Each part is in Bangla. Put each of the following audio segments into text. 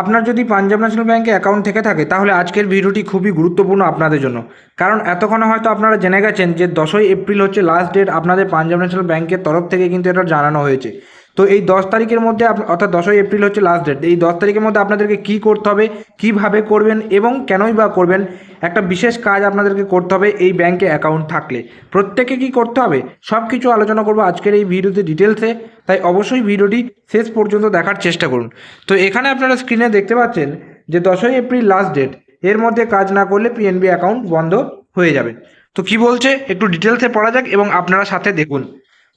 আপনার যদি পাঞ্জাব ন্যাশনাল ব্যাঙ্কে অ্যাকাউন্ট থেকে থাকে, তাহলে আজকের ভিডিওটি খুবই গুরুত্বপূর্ণ আপনাদের জন্য। কারণ এতক্ষণে হয়তো আপনারা জেনে গেছেন যে দশই এপ্রিল হচ্ছে লাস্ট ডেট আপনাদের পাঞ্জাব ন্যাশনাল ব্যাঙ্কের তরফ থেকে কিন্তু এটা জানানো হয়েছে। তো এই দশ তারিখের মধ্যে অর্থাৎ দশই এপ্রিল হচ্ছে লাস্ট ডেট এই দশ তারিখের মধ্যে আপনাদেরকে কী করতে হবে, কীভাবে করবেন এবং কেনই বা করবেন, একটা বিশেষ কাজ আপনাদেরকে করতে হবে এই ব্যাংকে অ্যাকাউন্ট থাকলে। প্রত্যেকে কি করতে হবে সব কিছু আলোচনা করব আজকের এই ভিডিওতে ডিটেলসে তাই অবশ্যই ভিডিওটি শেষ পর্যন্ত দেখার চেষ্টা করুন। তো এখানে আপনারা স্ক্রিনে দেখতে পাচ্ছেন যে দশই এপ্রিল লাস্ট ডেট এর মধ্যে কাজ না করলে পিএনবি অ্যাকাউন্ট বন্ধ হয়ে যাবে। তো কি বলছে, একটু ডিটেলসে পড়া যাক এবং আপনারা সাথে দেখুন।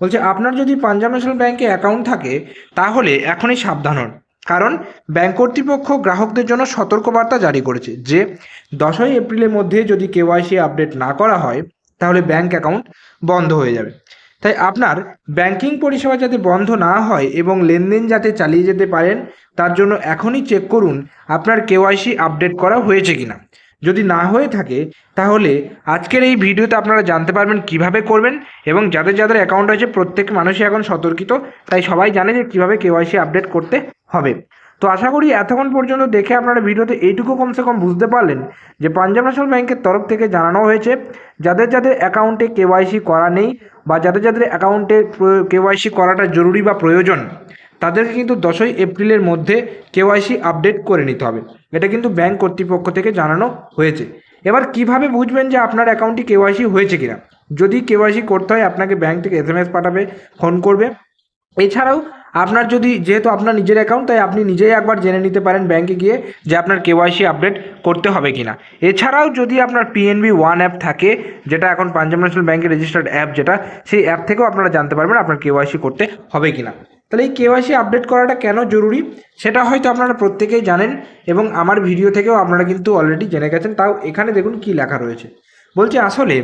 বলছে, আপনার যদি পাঞ্জাব ন্যাশনাল ব্যাংকে অ্যাকাউন্ট থাকে, তাহলে এখনই সাবধান হন। কারণ ব্যাংক কর্তৃপক্ষ গ্রাহকদের জন্য সতর্কবার্তা জারি করেছে যে, দশই এপ্রিলের মধ্যে যদি কেওয়াইসি আপডেট না করা হয়, তাহলে ব্যাংক অ্যাকাউন্ট বন্ধ হয়ে যাবে। তাই আপনার ব্যাংকিং পরিষেবা যাতে বন্ধ না হয় এবং লেনদেন যাতে চালিয়ে যেতে পারেন, তার জন্য এখনই চেক করুন, আপনার কেওয়াইসি আপডেট করা হয়েছে কিনা। যদি না হয়ে থাকে, তাহলে আজকের এই ভিডিওতে আপনারা জানতে পারবেন কীভাবে করবেন এবং যাদের যাদের অ্যাকাউন্ট আছে, প্রত্যেক মানুষই এখন সতর্কিত। তাই সবাই জানে যে কীভাবে কেওয়াইসি আপডেট করতে হবে। তো আশা করি এতক্ষণ পর্যন্ত দেখে আপনারা ভিডিওতে এইটুকু কমসে কম বুঝতে পারলেন যে পাঞ্জাব ন্যাশনাল ব্যাংকের তরফ থেকে জানানো হয়েছে, যাদের যাদের অ্যাকাউন্টে কেওয়াইসি করা নেই বা যাদের যাদের অ্যাকাউন্টে কেওয়াইসি করাটা জরুরি বা প্রয়োজন তাদেরকে কিন্তু দশই এপ্রিলের মধ্যে কেওয়াইসি আপডেট করে নিতে হবে। এটা কিন্তু ব্যাংক কর্তৃপক্ষ থেকে জানানো হয়েছে। এবার কীভাবে বুঝবেন যে আপনার অ্যাকাউন্টটি কেওয়াইসি হয়েছে কিনা? যদি কেওয়াইসি করতে হয়, আপনাকে ব্যাংক থেকে এস পাঠাবে, ফোন করবে। এছাড়াও আপনার যদি, যেহেতু আপনার নিজের অ্যাকাউন্ট, তাই আপনি নিজেই একবার জেনে নিতে পারেন ব্যাংকে গিয়ে যে আপনার কেওয়াইসি আপডেট করতে হবে কিনা। এছাড়াও যদি আপনার পিএনবি ওয়ান অ্যাপ থাকে, যেটা এখন পাঞ্জাব ন্যাশনাল ব্যাংকের রেজিস্টার্ড অ্যাপ যেটা, সেই অ্যাপ থেকেও আপনারা জানতে পারবেন আপনার কেওয়াইসি করতে হবে কিনা। তাহলে এই কেওয়াইসি আপডেট করাটা কেন জরুরি? সেটা হয়তো আপনারা প্রত্যেকেই জানেন এবং আমার ভিডিও থেকেও আপনারা কিন্তু অলরেডি জেনে গেছেন। তাও এখানে দেখুন কি লেখা রয়েছে। বলছে, আসলে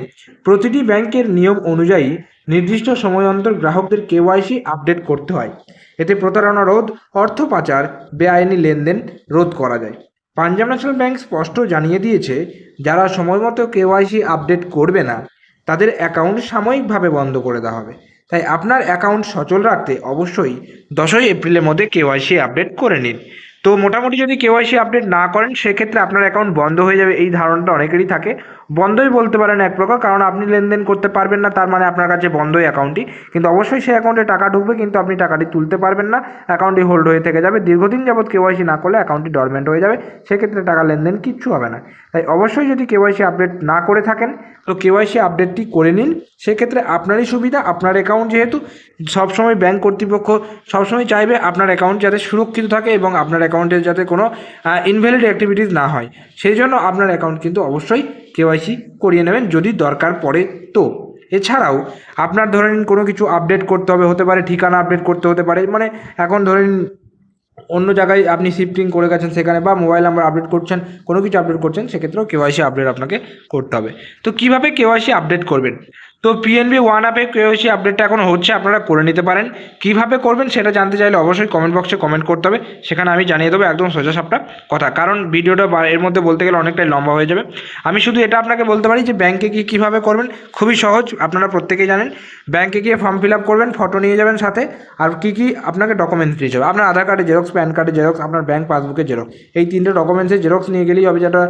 প্রতিটি ব্যাংকের নিয়ম অনুযায়ী নির্দিষ্ট সময় অন্তর গ্রাহকদের কেওয়াইসি আপডেট করতে হয়। এতে প্রতারণা রোধ, অর্থ পাচার, বেআইনি লেনদেন রোধ করা যায়। পাঞ্জাব ন্যাশনাল ব্যাংক স্পষ্ট জানিয়ে দিয়েছে, যারা সময়মতো কেওয়াইসি আপডেট করবে না, তাদের অ্যাকাউন্ট সাময়িকভাবে বন্ধ করে দেওয়া হবে। তাই আপনার অ্যাকাউন্ট সচল রাখতে অবশ্যই দশই এপ্রিলের মধ্যে কেওয়াইসি আপডেট করে নিন। তো মোটামুটি যদি কেওয়াইসি আপডেট না করেন, সেক্ষেত্রে আপনার অ্যাকাউন্ট বন্ধ হয়ে যাবে। এই ধারণাটা অনেকেরই থাকে। বন্ধই বলতে পারেন এক প্রকার, কারণ আপনি লেনদেন করতে পারবেন না, তার মানে আপনার কাছে বন্ধই অ্যাকাউন্টটি কিন্তু অবশ্যই সেই অ্যাকাউন্টে টাকা ঢুকবে, কিন্তু আপনি টাকাটি তুলতে পারবেন না। অ্যাকাউন্টটি হোল্ড হয়ে থেকে যাবে। দীর্ঘদিন যাবত কেওয়াইসি না করলে অ্যাকাউন্টটি ডরমেন্ট হয়ে যাবে। সেক্ষেত্রে টাকা লেনদেন কিচ্ছু হবে না। তাই অবশ্যই যদি কেওয়াইসি আপডেট না করে থাকেন, তো কেওয়াইসি আপডেটটি করে নিন। সেক্ষেত্রে আপনারই সুবিধা, আপনার অ্যাকাউন্ট যেহেতু সবসময় ব্যাংক কর্তৃপক্ষ সবসময় চাইবে আপনার অ্যাকাউন্ট যাতে সুরক্ষিত থাকে এবং আপনার অ্যাকাউন্টে যাতে কোনো ইনভ্যালিড অ্যাক্টিভিটিস না হয়। সেই জন্য আপনার অ্যাকাউন্ট কিন্তু অবশ্যই কেওয়াইসি করিয়ে নেবেন যদি দরকার পড়ে তো। এছাড়াও আপনার ধরেন কোনো কিছু আপডেট করতে হবে, হতে পারে ঠিকানা আপডেট করতে হতে পারে মানে এখন ধরেন অন্য জায়গায় আপনি শিফটিং করে গেছেন সেখানে বা মোবাইল নাম্বার আপডেট করছেন, কোনো কিছু আপডেট করছেন, সেক্ষেত্রেও কেওয়াইসি আপডেট আপনাকে করতে হবে। তো কীভাবে কেওয়াইসি আপডেট করবেন? তো পিএনবি ওয়ান অ্যাপে কেওয়াইসি আপডেটটা এখন হচ্ছে, আপনারা করে নিতে পারেন। কীভাবে করবেন সেটা জানতে চাইলে অবশ্যই কমেন্ট বক্সে কমেন্ট করতে হবে, সেখানে আমি জানিয়ে দেবো একদম সোজা সাপটা কথা। কারণ ভিডিওটা এর মধ্যে বলতে গেলে অনেকটাই লম্বা হয়ে যাবে। আমি শুধু এটা আপনাকে বলতে পারি যে ব্যাংকে গিয়ে কীভাবে করবেন, খুবই সহজ, আপনারা প্রত্যেকেই জানেন। ব্যাংকে গিয়ে ফর্ম ফিল আপ করবেন ফটো নিয়ে যাবেন সাথে, আর কী কী আপনাকে ডকুমেন্টস দিতে হবে। আপনার আধার কার্ডে জেরক্স প্যান কার্ডে জেরক্স আপনার ব্যাংক পাসবুকের জেরক্স এই তিনটে ডকুমেন্টসের জেরক্স নিয়ে গেলেই হবে যেটা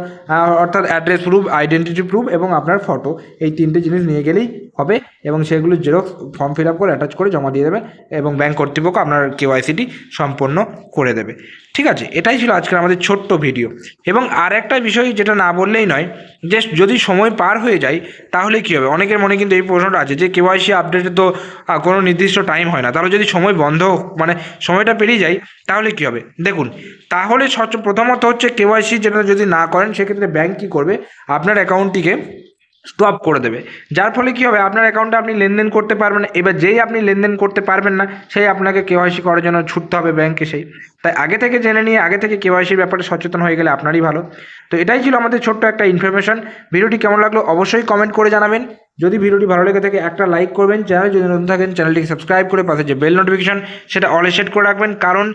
অর্থাৎ অ্যাড্রেস প্রুফ আইডেন্টিটি প্রুফ এবং আপনার ফটো এই তিনটে জিনিস নিয়ে গেলেই হবে এবং সেগুলো জেরক্স ফর্ম ফিল আপ করে অ্যাটাচ করে জমা দিয়ে দেবেন এবং ব্যাংক কর্তৃপক্ষ আপনার কেওয়াইসিটি সম্পন্ন করে দেবে। ঠিক আছে? এটাই ছিল আজকের আমাদের ছোট্ট ভিডিও এবং আর একটা বিষয় যেটা না বললেই নয় যে যদি সময় পার হয়ে যায়, তাহলে কী হবে? অনেকের মনে কিন্তু এই প্রশ্নটা আছে যে কেওয়াইসি আপডেটে তো কোনো নির্দিষ্ট টাইম হয় না। তাহলে যদি সময় বন্ধ মানে সময়টা পেরিয়ে যায়, তাহলে কী হবে? দেখুন, তাহলে প্রথমত হচ্ছে কেওয়াইসি যেটা যদি না করেন, সেক্ষেত্রে ব্যাংক কী করবে? আপনার অ্যাকাউন্টটিকে স্টপ করে দেবে। যার ফলে কী হবে? আপনার অ্যাকাউন্টে আপনি লেনদেন করতে পারবেন এবার যেই আপনি লেনদেন করতে পারবেন না, সেই আপনাকে কেওয়াইসি করার জন্য ছুটতে হবে ব্যাংকে সেই। তাই আগে থেকে জেনে নিয়ে, আগে থেকে কেওয়াইসির ব্যাপারে সচেতন হয়ে গেলে আপনারই ভালো। তো এটাই ছিল আমাদের ছোট্ট একটা ইনফরমেশন ভিডিওটি কেমন লাগল অবশ্যই কমেন্ট করে জানাবেন। যদি ভিডিওটি ভালো লেগে থাকে, একটা লাইক করবেন চ্যানেল যদি নতুন থাকেন, চ্যানেলটিকে সাবস্ক্রাইব করে পাশে যে বেল নোটিফিকেশন সেটা অলে সেট করে রাখবেন। কারণ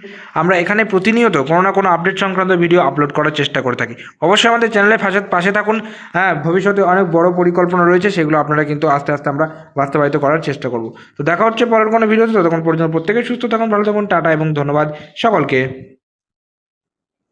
আমরা এখানে প্রতিনিয়ত কোনো না কোনো আপডেট সংক্রান্ত ভিডিও আপলোড করার চেষ্টা করে থাকি। অবশ্যই আমাদের চ্যানেলের পাশে পাশে থাকুন। হ্যাঁ ভবিষ্যতে অনেক বড় পরিকল্পনা রয়েছে, সেগুলো আপনারা কিন্তু আস্তে আস্তে আমরা বাস্তবায়িত করার চেষ্টা করব। তো দেখা হচ্ছে পরের কোনো ভিডিওতে ততক্ষণ পর্যন্ত প্রত্যেকে সুস্থ থাকুন, ভালো থাকুন, টাটা এবং ধন্যবাদ সকলকে।